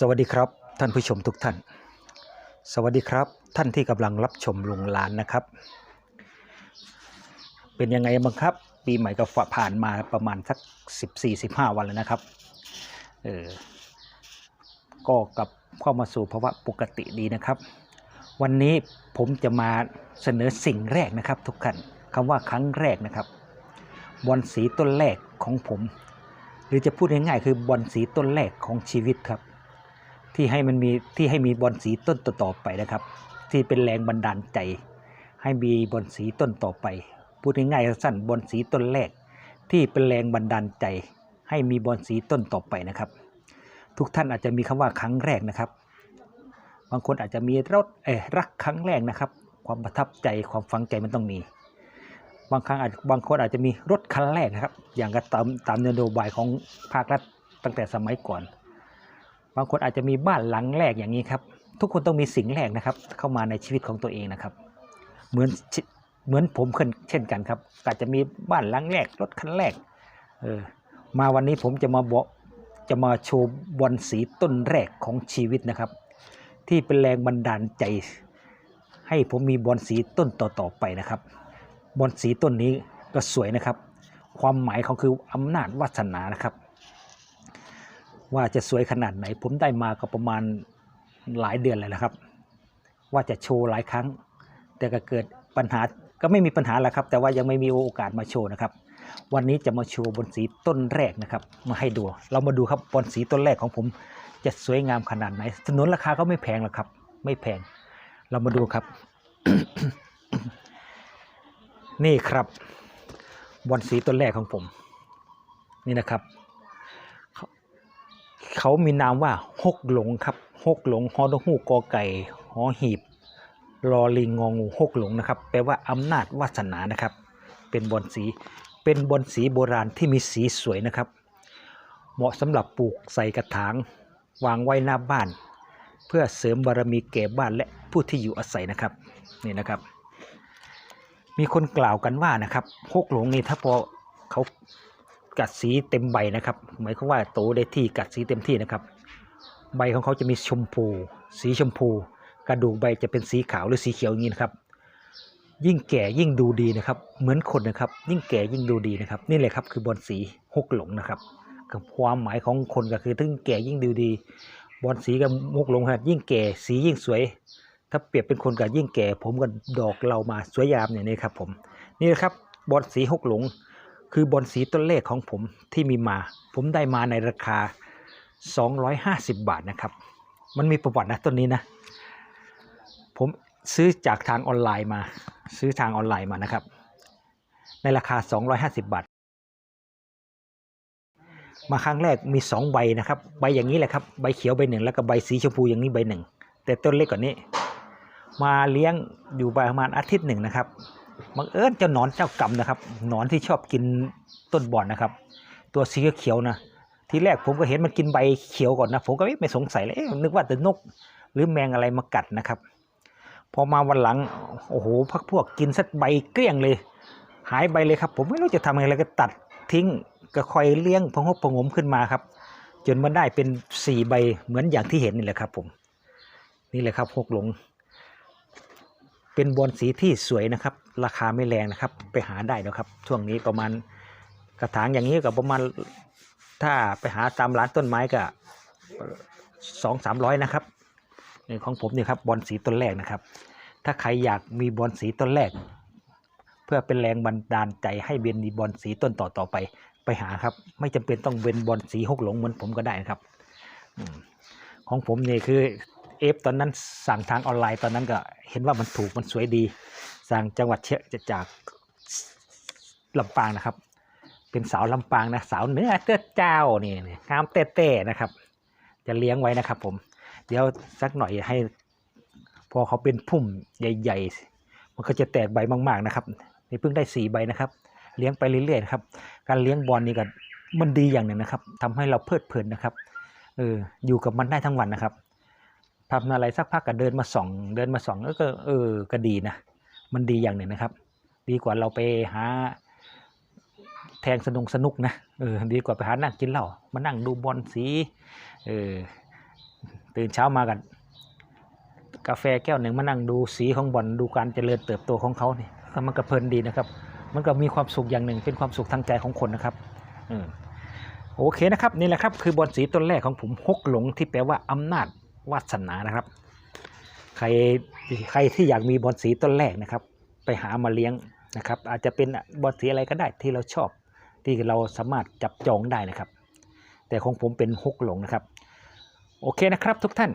สวัสดีครับท่านผู้ชมทุกท่าน สวัสดีครับท่านที่กำลังรับชมลุงหลานนะครับ เป็นยังไงบ้างครับ ปีใหม่ก็ผ่านมาประมาณสัก 14-15 วันแล้วนะครับเออก็กลับเข้ามาสู่ภาวะปกติดีนะครับ วันนี้ผมจะมาเสนอสิ่งแรกนะครับ ทุกท่านคำว่าครั้งแรกนะครับบอลสีต้นแรกของผม หรือจะพูดง่ายๆคือบอลสีต้นแรกของชีวิตครับ ที่ให้มันมีที่ให้มีบอลสีต้นต่อไปนะครับ ที่เป็นแรงบันดาลใจ ให้มีบอลสีต้นต่อไป พูดง่ายๆสั้นบอลสีต้นแรก ที่เป็นแรงบันดาลใจ ให้มีบอลสีต้นต่อไปนะครับ ทุกท่านอาจจะมีคำว่าครั้งแรกนะครับ บางคนอาจจะมีรถเอรักครั้งแรกนะครับ ความประทับใจความฝังใจมันต้องมี บางครั้งอาจบางคนอาจจะมีรถคันแรกนะครับ อย่างก็ตามตามนโยบายของภาครัฐตั้งแต่สมัยก่อน บางคนอาจจะมีบ้านหลังแรกอย่างนี้ครับ ทุกคนต้องมีสิ่งแรกนะครับ เข้ามาในชีวิตของตัวเองนะครับ เหมือนเหมือนผมเช่นกันครับอาจจะมีบ้านหลังแรกรถคันแรกเออมาวันนี้ผมจะมาบอกจะมาโชว์บอลสีต้นแรกของชีวิตนะครับ ที่เป็นแรงบันดาลใจ ให้ผมมีบอลสีต้นต่อๆไปนะครับบอลสีต้นนี้ก็สวยนะครับ ความหมายของคืออำนาจวาสนานะครับ ว่าจะสวยขนาดไหน ผมได้มาก็ประมาณหลายเดือนเลยนะครับ ว่าจะโชว์หลายครั้ง แต่ก็เกิดปัญหาก็ไม่มีปัญหาแล้วครับ แต่ว่ายังไม่มีโอกาสมาโชว์นะครับ วันนี้จะมาโชว์บนสีต้นแรกนะครับ มาให้ดู เรามาดูครับบนสีต้นแรกของผมจะสวยงามขนาดไหนถนนราคาก็ไม่แพงหรอกครับ ไม่แพง เรามาดูครับ นี่ครับบอลสีต้นแรกของผม นี่นะครับ เขามีนามว่าฮกหลงครับฮกหลงฮอตฮูกอไก่หอหีบรอลิงงองูฮกหลงนะครับแปลว่าอำนาจวาสนานะครับ เป็นบอลสีเป็นบอลสีโบราณที่มีสีสวยนะครับ เหมาะสำหรับปลูกใส่กระถาง วางไว้หน้าบ้าน เพื่อเสริมบารมีแก่บ้านและผู้ที่อยู่อาศัยนะครับนี่นะครับ มีคนกล่าวกันว่านะครับฮกหลงนี่ถ้าพอเขา กัดสีเต็มใบนะครับ หมายความว่าโตได้ที่กัดสีเต็มที่นะครับ ใบของเขาจะมีชมพู สีชมพู กระดูกใบจะเป็นสีขาวหรือสีเขียวอย่างนี้นะครับ ยิ่งแก่ยิ่งดูดีนะครับ เหมือนคนนะครับ ยิ่งแก่ยิ่งดูดีนะครับ นี่แหละครับคือบอลสีฮกหลงนะครับกับความหมายของคนก็คือถึงแก่ยิ่งดูดี บอลสีกับฮกหลงครับยิ่งแก่สียิ่งสวย ถ้าเปรียบเป็นคนกับยิ่งแก่ ผมกับดอกเรามาสวยยามอย่างนี้ครับผมนี่นะครับบอลสีฮกหลง คือบอลสีต้นเลขของผมที่มีมา ผมได้มาในราคา 250 บาทนะครับ มันมีประวัตินะต้นนี้นะ ผมซื้อจากทางออนไลน์มา ซื้อทางออนไลน์มานะครับ ในราคา 250 บาท มาครั้งแรกมี 2 ใบนะครับ ใบอย่างนี้แหละครับ ใบเขียวใบหนึ่งแล้วก็ใบสีชมพูอย่างนี้ใบหนึ่ง แต่ต้นเล็กกว่านี้ มาเลี้ยงอยู่ประมาณอาทิตย์หนึ่งนะครับ บังเอิญเจ้าหนอนเจ้ากรรมนะครับหนอนที่ชอบกินต้นบอนนะครับ ตัวสีเขียวนะทีแรกผมก็เห็นมันกินใบเขียวก่อนนะผมก็ไม่สงสัยเลยนึกว่าแต่นก หรือแมงอะไรมากัดนะครับ พอมาวันหลังโอ้โหพักพวกกินสักใบเกลี้ยงเลย หายไปเลยครับ ผมไม่รู้จะทำยังไงก็ตัดทิ้งก็คอยเลี้ยงพะงบพงมขึ้นมาครับ จนมันได้เป็นสี่ใบเหมือนอย่างที่เห็นนี่แหละครับ ผม นี่แหละครับหกหลง เป็นบอลสีที่สวยนะครับ ราคาไม่แรงนะครับ ไปหาได้นะครับ ช่วงนี้ประมาณกระถางอย่างนี้ก็ประมาณถ้าไปหาตามร้านต้นไม้ก็สองสามร้อยนะครับนี่ของผมนี่ครับบอลสีต้นแรกนะครับ ถ้าใครอยากมีบอลสีต้นแรก เพื่อเป็นแรงบันดาลใจให้เบนมีบอลสีต้นต่อต่อไป ไปหาครับ ไม่จำเป็นต้องเป็นบอลสีหกหลงเหมือนผมก็ได้นะครับของผมนี่คือ เอฟตอนนั้นสั่งทางออนไลน์ตอนนั้นก็เห็นว่ามันถูกมันสวยดี สั่งจังหวัดเชียจะจากลำปางนะครับ เป็นสาวลำปางนะสาวเนื้อเต้เจ้านี่งามเต้ๆนะครับ จะเลี้ยงไว้นะครับผม เดี๋ยวสักหน่อยให้ พอเขาเป็นพุ่มใหญ่ๆ มันก็จะแตกใบมากๆนะครับนี่เพิ่งได้สี่ใบนะครับ เลี้ยงไปเรื่อยๆนะครับ การเลี้ยงบอลนี่ก็มันดีอย่างหนึ่งนะครับทำให้เราเพลิดเพลินนะครับเอออยู่กับมันได้ทั้งวันนะครับ ทำอะไรสักพักก็เดินมาส่อง เดินมาส่องแล้วก็เออก็ดีนะ มันดีอย่างหนึ่งนะครับ ดีกว่าเราไปหาแทงสนุกสนุกนะเออดีกว่าไปหานั่งกินเหล้ามานั่งดูบอลสีเออตื่นเช้ามากันกาแฟแก้วหนึ่งมานั่งดูสีของบอลดูการเจริญเติบโตของเขาเนี่ยมันก็เพลินดีนะครับ มันก็มีความสุขอย่างหนึ่งเป็นความสุขทางใจของคนนะครับอืมโอเคนะครับนี่แหละครับคือบอลสีต้นแรกของผมฮกหลงที่แปลว่าอำนาจ วาสนานะครับ ใครใครที่อยากมีบอลสีต้นแรกนะครับ ไปหามาเลี้ยงนะครับ อาจจะเป็นบอลสีอะไรก็ได้ที่เราชอบ ที่เราสามารถจับจองได้นะครับ แต่ของผมเป็นฮกหลงนะครับ โอเคนะครับทุกท่าน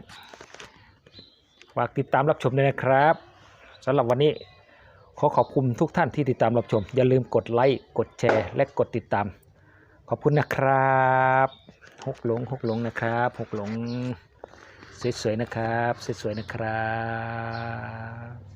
ฝากติดตามรับชมด้วยนะครับสำหรับวันนี้ขอขอบคุณทุกท่านที่ติดตามรับชม อย่าลืมกดไลค์กดแชร์ และกดติดตาม ขอบคุณนะครับ หกหลงหกหลงนะครับ หกหลง สวยๆนะครับสวยๆนะครับ